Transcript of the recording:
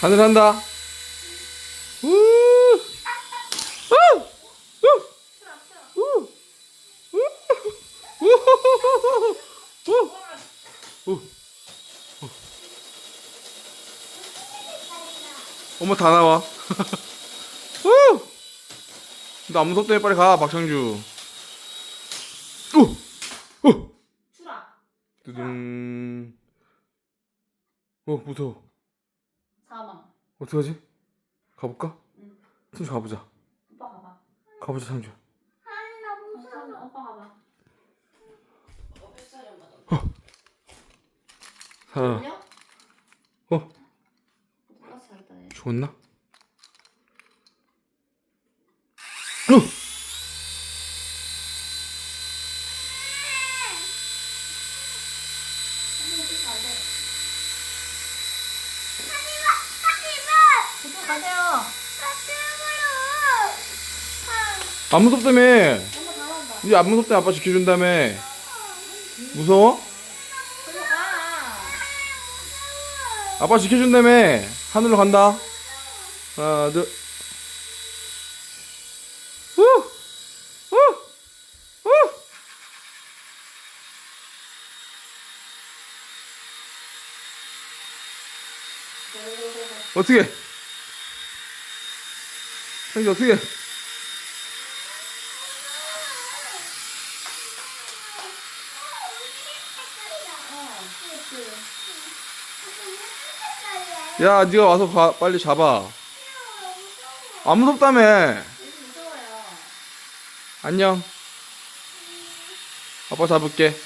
하늘 한다. 우! 우! 우! 우! 우! 우! 우! 엄마 다 나와. 우! 나안 무섭다며 빨리 가 박창주. 우! 우! 추라. 두둥. 어 무서워. 사망. 어떡하지? 가볼까? 응. 창주 가보자. 오빠 가봐. 가보자 창주. 아니 나 무서워. 어, 오빠 가봐. 살아. 들려? 어 오빠 잘했다 얘. 죽었나? 어! 가세요. 안 무섭다며. 이제 안 무섭다 아빠 지켜준다며. 무서워? 아빠 지켜준다며. 하늘로 간다. 하나 둘. 우! 우! 우! 어떻게? 형이 어떻게? 야, 네가 와서 가, 빨리 잡아. 안 무섭다며. 안녕. 아빠 잡을게.